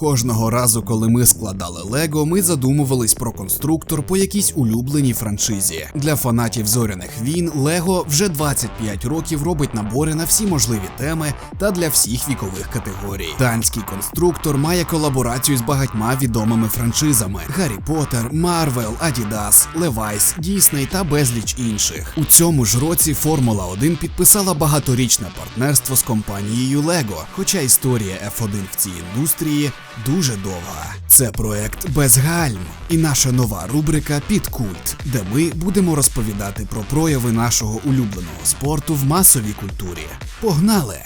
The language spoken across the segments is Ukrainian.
Кожного разу, коли ми складали Лего, ми задумувались про конструктор по якійсь улюбленій франшизі. Для фанатів зоряних війн Лего вже 25 років робить набори на всі можливі теми та для всіх вікових категорій. Данський конструктор має колаборацію з багатьма відомими франшизами: Гаррі Поттер, Марвел, Адідас, Левайс, Дісней та безліч інших. У цьому ж році Формула 1 підписала багаторічне партнерство з компанією Лего, хоча історія F1 в цій індустрії дуже довга. Це проект без гальм і наша нова рубрика Під культ, де ми будемо розповідати про прояви нашого улюбленого спорту в масовій культурі. Погнали!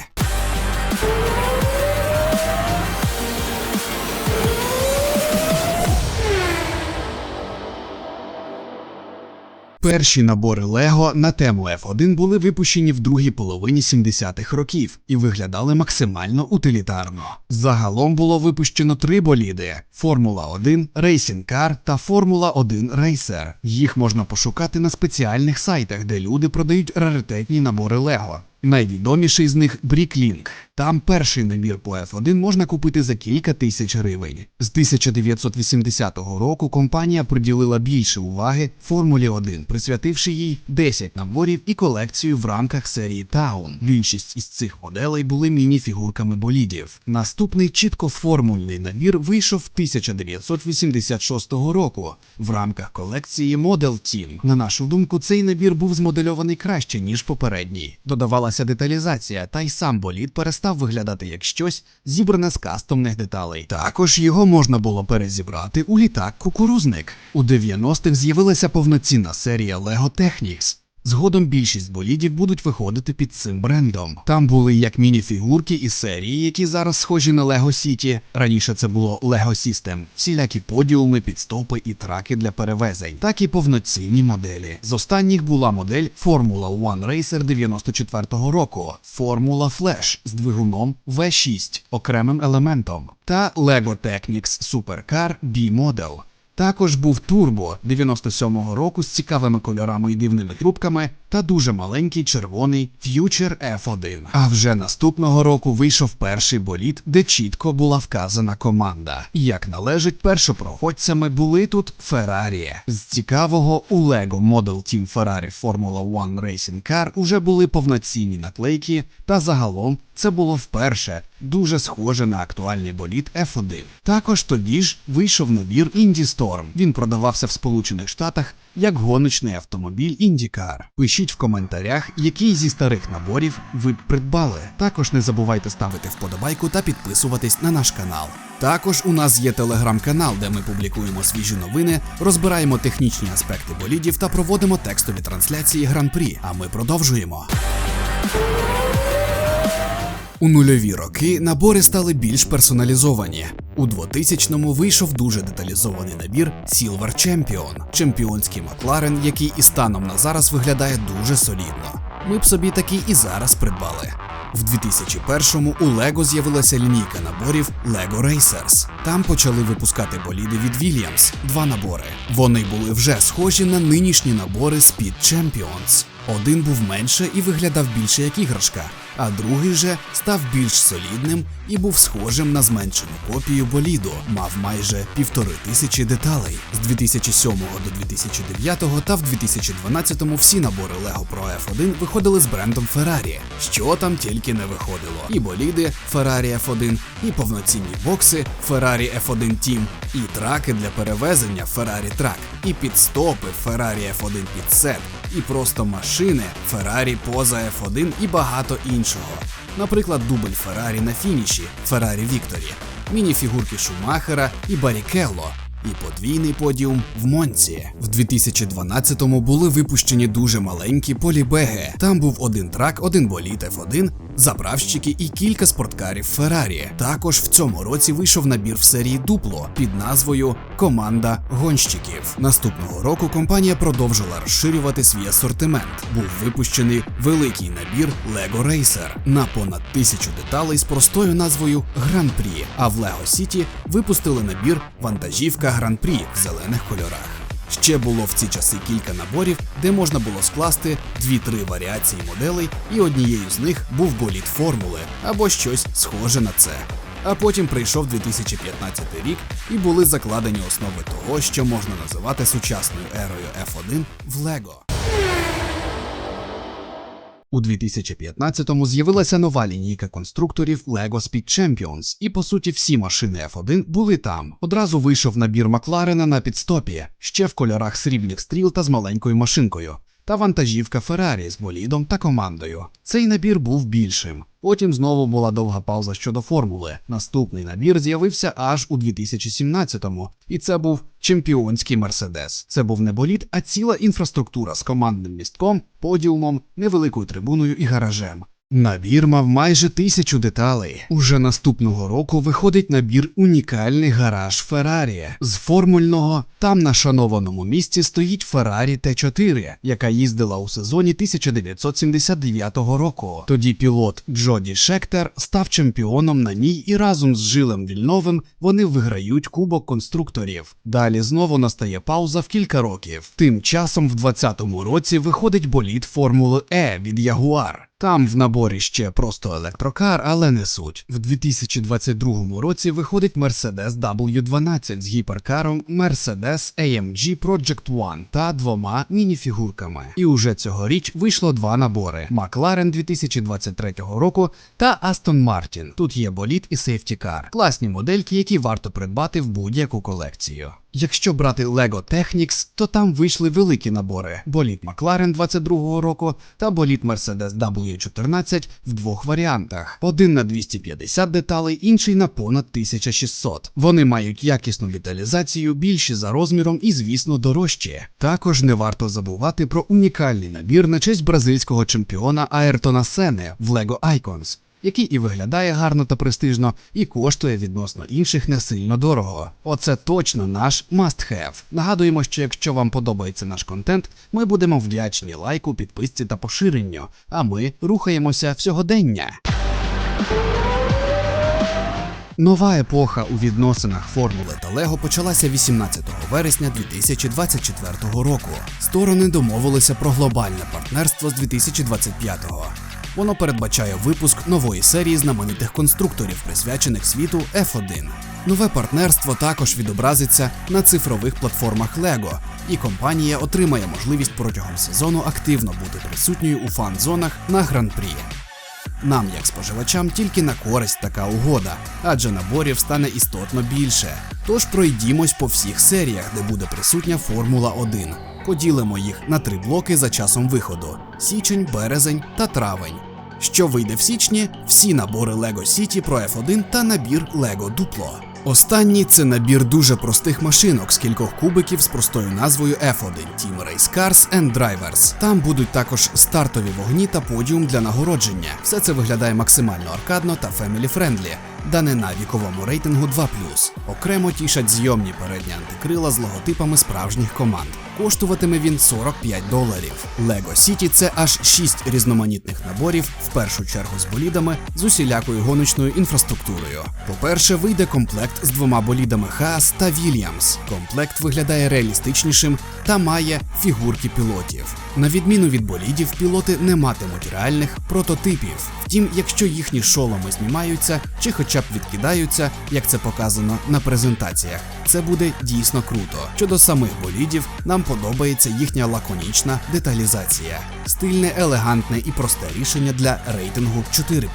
Перші набори Лего на тему F1 були випущені в другій половині 70-х років і виглядали максимально утилітарно. Загалом було випущено три боліди: Формула 1, Racing Car та Формула 1 Racer. Їх можна пошукати на спеціальних сайтах, де люди продають раритетні набори Лего. Найвідоміший з них Бріклінк. Там перший набір по F1 можна купити за кілька тисяч гривень. З 1980 року компанія приділила більше уваги Формулі 1, присвятивши їй 10 наборів і колекцію в рамках серії Таун. Більшість із цих моделей були міні-фігурками болідів. Наступний чітко формульний набір вийшов 1986 року в рамках колекції Model Team. На нашу думку, цей набір був змодельований краще, ніж попередній. Додавалася деталізація, та й сам болід перестав виглядати як щось, зібране з кастомних деталей. Також його можна було перезібрати у літак кукурузник. У 90-х з'явилася повноцінна серія Lego Technics. Згодом більшість болідів будуть виходити під цим брендом. Там були як міні-фігурки із серії, які зараз схожі на Lego City. Раніше це було Lego System, всілякі подіуми, підстопи і траки для перевезень, так і повноцінні моделі. З останніх була модель Formula One Racer 94-го року, Formula Flash з двигуном V6 окремим елементом та Lego Technics Supercar B-Model. Також був Турбо 97-го року з цікавими кольорами і дивними трубками та дуже маленький червоний Future F1. А вже наступного року вийшов перший болід, де чітко була вказана команда. Як належить, першопроходцями були тут Феррарі. З цікавого у Lego Model Team Ferrari Formula One Racing Car уже були повноцінні наклейки, та загалом це було вперше дуже схоже на актуальний болід F1. Також тоді ж вийшов набір Indy Storm. Він продавався в Сполучених Штатах як гоночний автомобіль IndyCar. Пишіть в коментарях, який зі старих наборів ви б придбали. Також не забувайте ставити вподобайку та підписуватись на наш канал. Також у нас є телеграм-канал, де ми публікуємо свіжі новини, розбираємо технічні аспекти болідів та проводимо текстові трансляції гран-прі. А ми продовжуємо. У нульові роки набори стали більш персоналізовані. У 2000-му вийшов дуже деталізований набір Silver Champion, чемпіонський Макларен, який і станом на зараз виглядає дуже солідно. Ми б собі такий і зараз придбали. В 2001-му у Lego з'явилася лінійка наборів Lego Racers. Там почали випускати боліди від Williams, два набори. Вони були вже схожі на нинішні набори Speed Champions. Один був менше і виглядав більше як іграшка, а другий же став більш солідним і був схожим на зменшену копію боліду, мав майже півтори тисячі деталей. З 2007 до 2009 та в 2012 всі набори Lego Pro F1 виходили з брендом Ferrari. Що там тільки не виходило. І боліди Ferrari F1, і повноцінні бокси Ferrari F1 Team, і траки для перевезення Ferrari Track, і підстопи Ferrari F1 підсет, і просто машини Ferrari поза F1 і багато іншого. Наприклад, дубль Феррарі на фініші Феррарі Вікторі, міні-фігурки Шумахера і Барікелло. І подвійний подіум в Монці. В 2012-му були випущені дуже маленькі полібеги. Там був один трак, один боліт F1, заправщики і кілька спорткарів Феррарі. Також в цьому році вийшов набір в серії Дупло під назвою Команда гонщиків. Наступного року компанія продовжила розширювати свій асортимент. Був випущений великий набір Lego Racer на понад тисячу деталей з простою назвою Гран-прі. А в Lego City випустили набір Вантажівка Гран-прі в зелених кольорах. Ще було в ці часи кілька наборів, де можна було скласти 2-3 варіації моделей, і однією з них був боліт формули або щось схоже на це. А потім прийшов 2015 рік і були закладені основи того, що можна називати сучасною ерою F1 в Лего. У 2015-му з'явилася нова лінійка конструкторів LEGO Speed Champions, і по суті всі машини F1 були там. Одразу вийшов набір Макларена на підстопі, ще в кольорах срібних стріл та з маленькою машинкою, та вантажівка Феррарі з болідом та командою. Цей набір був більшим. Потім знову була довга пауза щодо формули. Наступний набір з'явився аж у 2017-му, і це був чемпіонський Мерседес. Це був не болід, а ціла інфраструктура з командним містком, подіумом, невеликою трибуною і гаражем. Набір мав майже тисячу деталей. Уже наступного року виходить набір унікальний гараж Феррарі. З формульного там на шанованому місці стоїть Феррарі Т4, яка їздила у сезоні 1979 року. Тоді пілот Джоді Шектер став чемпіоном на ній і разом з Жилем Вільновим вони виграють кубок конструкторів. Далі знову настає пауза в кілька років. Тим часом в 2020 році виходить болід Формули Е від Ягуар. Там в наборі ще просто електрокар, але не суть. В 2022 році виходить Mercedes W12 з гіперкаром Mercedes AMG Project One та двома мініфігурками. І уже цьогоріч вийшло два набори: McLaren 2023 року та Aston Martin. Тут є болід і сейфтікар. Класні модельки, які варто придбати в будь-яку колекцію. Якщо брати Lego Technics, то там вийшли великі набори: болід McLaren 22-го року та болід Mercedes W14 в двох варіантах: один на 250 деталей, інший на понад 1600. Вони мають якісну деталізацію, більші за розміром і, звісно, дорожчі. Також не варто забувати про унікальний набір на честь бразильського чемпіона Аертона Сени в Lego Icons який і виглядає гарно та престижно, і коштує відносно інших не сильно дорого. Оце точно наш must-have. Нагадуємо, що якщо вам подобається наш контент, ми будемо вдячні лайку, підписці та поширенню. А ми рухаємося в сьогодення. Нова епоха у відносинах Формули та Лего почалася 18 вересня 2024 року. Сторони домовилися про глобальне партнерство з 2025-го. Воно передбачає випуск нової серії знаменитих конструкторів, присвячених світу F1. Нове партнерство також відобразиться на цифрових платформах LEGO, і компанія отримає можливість протягом сезону активно бути присутньою у фан-зонах на гран-прі. Нам, як споживачам, тільки на користь така угода, адже наборів стане істотно більше. Тож пройдімось по всіх серіях, де буде присутня Формула 1. Поділимо їх на три блоки за часом виходу: січень, березень та травень. Що вийде в січні? Всі набори LEGO City про F1 та набір LEGO Duplo. Останній це набір дуже простих машинок з кількох кубиків з простою назвою F1 Team Race Cars and Drivers. Там будуть також стартові вогні та подіум для нагородження. Все це виглядає максимально аркадно та family-friendly. Данина віковому рейтингу 2+. Окремо тішать зйомні передні антикрила з логотипами справжніх команд. Коштуватиме він 45 доларів. Lego City – це аж 6 різноманітних наборів, в першу чергу з болідами, з усілякою гоночною інфраструктурою. По-перше, вийде комплект з двома болідами Haas та Williams. Комплект виглядає реалістичнішим та має фігурки пілотів. На відміну від болідів, пілоти не матимуть реальних прототипів. Втім, якщо їхні шоломи знімаються чи хоча б відкидаються, як це показано на презентаціях, це буде дійсно круто. Щодо самих болідів, нам подобається їхня лаконічна деталізація, стильне, елегантне і просте рішення для рейтингу 4+.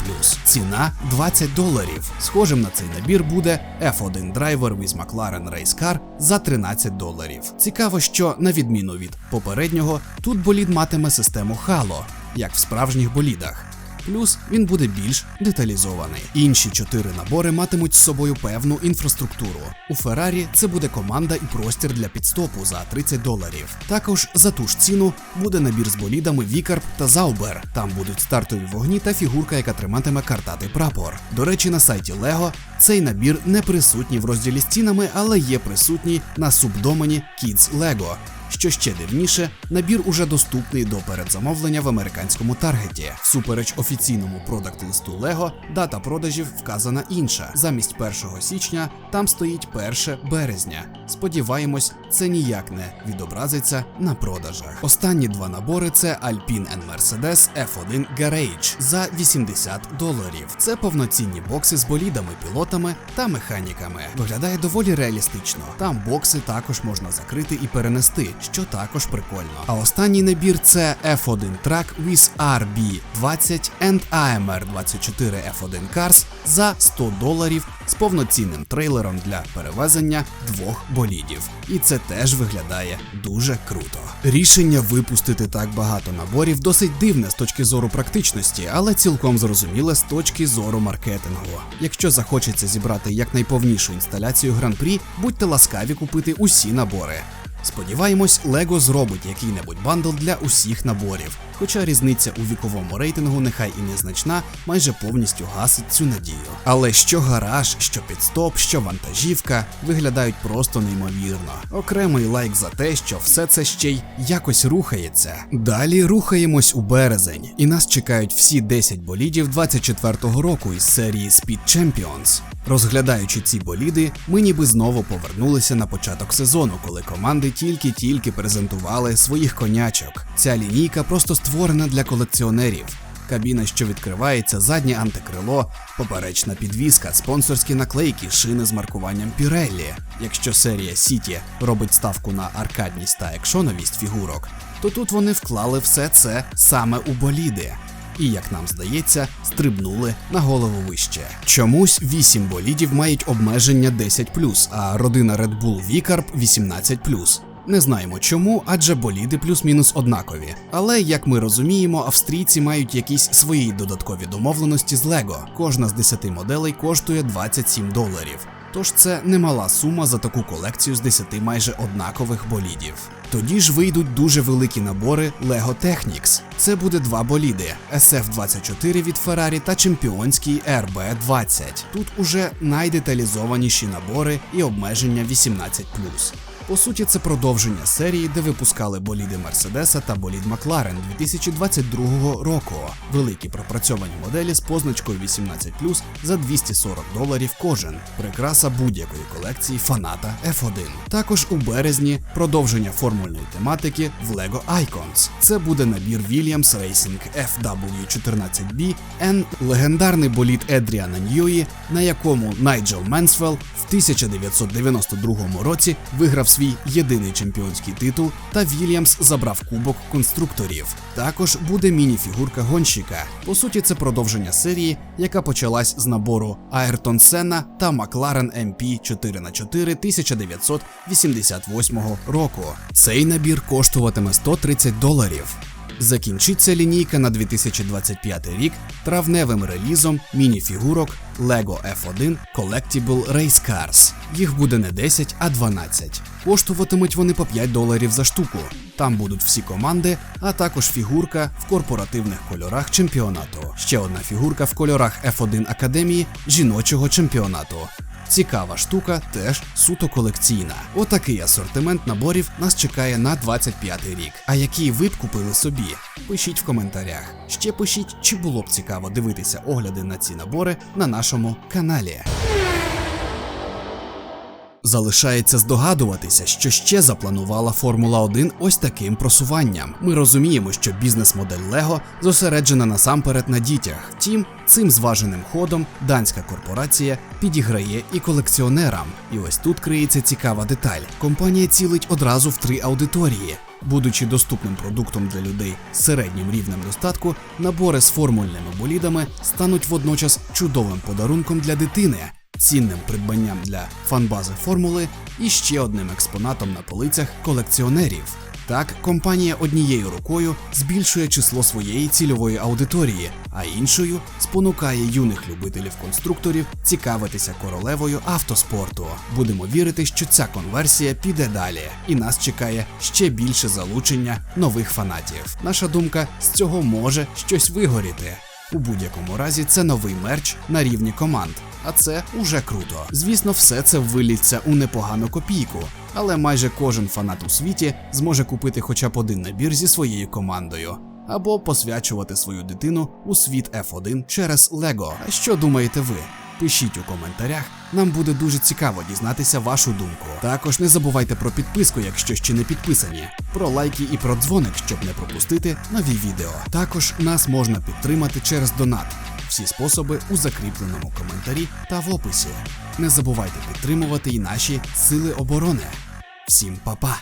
Ціна 20 доларів. Схожим на цей набір буде F1 Driver with McLaren Race Car за 13 доларів. Цікаво, що на відміну від попереднього, тут болід матиме систему Halo, як в справжніх болідах. Плюс він буде більш деталізований. Інші чотири набори матимуть з собою певну інфраструктуру. У Феррарі це буде команда і простір для підстопу за 30 доларів. Також за ту ж ціну буде набір з болідами Вікарп та Заубер. Там будуть стартові вогні та фігурка, яка триматиме картатий прапор. До речі, на сайті Lego цей набір не присутній в розділі з цінами, але є присутній на субдомені Kids Lego. Що ще дивніше, набір уже доступний до передзамовлення в американському таргеті. Всупереч офіційному продакт-листу Lego, дата продажів вказана інша. Замість 1 січня там стоїть 1 березня. Сподіваємось, це ніяк не відобразиться на продажах. Останні два набори це Alpine and Mercedes F1 Garage за 80 доларів. Це повноцінні бокси з болідами, пілотами та механіками. Виглядає доволі реалістично. Там бокси також можна закрити і перенести, що також прикольно. А останній набір це F1 Track with RB20 and AMR 24 F1 Cars за 100 доларів з повноцінним трейлером для перевезення двох болідів. І це теж виглядає дуже круто. Рішення випустити так багато наборів досить дивне з точки зору практичності, але цілком зрозуміле з точки зору маркетингу. Якщо захочеться зібрати якнайповнішу інсталяцію гран-прі, будьте ласкаві купити усі набори. Сподіваємось, Лего зробить який-небудь бандл для усіх наборів. Хоча різниця у віковому рейтингу, нехай і незначна, майже повністю гасить цю надію. Але що гараж, що підстоп, що вантажівка виглядають просто неймовірно. Окремий лайк за те, що все це ще й якось рухається. Далі рухаємось у березень, і нас чекають всі 10 болідів 24-го року із серії Speed Champions. Розглядаючи ці боліди, ми ніби знову повернулися на початок сезону, коли команди тільки-тільки презентували своїх конячок. Ця лінійка просто створена для колекціонерів. Кабіна, що відкривається, заднє антикрило, поперечна підвіска, спонсорські наклейки, шини з маркуванням Pirelli. Якщо серія Сіті робить ставку на аркадність та екшоновість фігурок, то тут вони вклали все це саме у боліди і, як нам здається, стрибнули на голову вище. Чомусь 8 болідів мають обмеження 10, а родина Red Bull Vicarb 18. Не знаємо чому, адже боліди плюс-мінус однакові. Але як ми розуміємо, австрійці мають якісь свої додаткові домовленості з Lego. Кожна з 10 моделей коштує 27 доларів. Тож це немала сума за таку колекцію з 10 майже однакових болідів. Тоді ж вийдуть дуже великі набори Lego Technics. Це буде два боліди: SF24 від Ferrari та чемпіонський RB20. Тут уже найдеталізованіші набори і обмеження 18. По суті, це продовження серії, де випускали боліди Мерседеса та болід Макларен 2022 року. Великі пропрацьовані моделі з позначкою 18 за 240 доларів кожен. Прикраса будь-якої колекції фаната F1. Також у березні продовження формульної тематики в LEGO Icons. Це буде набір Williams Racing FW14B N, легендарний болід Едріана Ньюї, на якому Найджел Менсвелл в 1992 році виграв свій єдиний чемпіонський титул, та Вільямс забрав кубок конструкторів. Також буде міні-фігурка гонщика. По суті, це продовження серії, яка почалась з набору Айртон Сенна та Макларен MP 4 х 4 1988 року. Цей набір коштуватиме 130 доларів. Закінчиться лінійка на 2025 рік травневим релізом міні-фігурок LEGO F1 Collectible Race Cars. Їх буде не 10, а 12. Коштуватимуть вони по 5 доларів за штуку. Там будуть всі команди, а також фігурка в корпоративних кольорах чемпіонату. Ще одна фігурка в кольорах F1 Академії жіночого чемпіонату. Цікава штука, теж суто колекційна. Отакий асортимент наборів нас чекає на 25 рік. А який ви б купили собі? Пишіть в коментарях. Ще пишіть, чи було б цікаво дивитися огляди на ці набори на нашому каналі. Залишається здогадуватися, що ще запланувала Формула 1 ось таким просуванням. Ми розуміємо, що бізнес-модель Lego зосереджена насамперед на дітях. Втім, цим зваженим ходом данська корпорація підіграє і колекціонерам. І ось тут криється цікава деталь. Компанія цілить одразу в три аудиторії. Будучи доступним продуктом для людей з середнім рівнем достатку, набори з формульними болідами стануть водночас чудовим подарунком для дитини, цінним придбанням для фанбази формули і ще одним експонатом на полицях колекціонерів. Так, компанія однією рукою збільшує число своєї цільової аудиторії, а іншою спонукає юних любителів конструкторів цікавитися королевою автоспорту. Будемо вірити, що ця конверсія піде далі, і нас чекає ще більше залучення нових фанатів. Наша думка з цього може щось вигоріти. У будь-якому разі це новий мерч на рівні команд. А це уже круто. Звісно, все це виліться у непогану копійку, але майже кожен фанат у світі зможе купити хоча б один набір зі своєю командою. Або посвячувати свою дитину у світ F1 через Лего. А що думаєте ви? Пишіть у коментарях, нам буде дуже цікаво дізнатися вашу думку. Також не забувайте про підписку, якщо ще не підписані, про лайки і про дзвоник, щоб не пропустити нові відео. Також нас можна підтримати через донат. Всі способи у закріпленому коментарі та в описі. Не забувайте підтримувати і наші сили оборони. Всім па-па!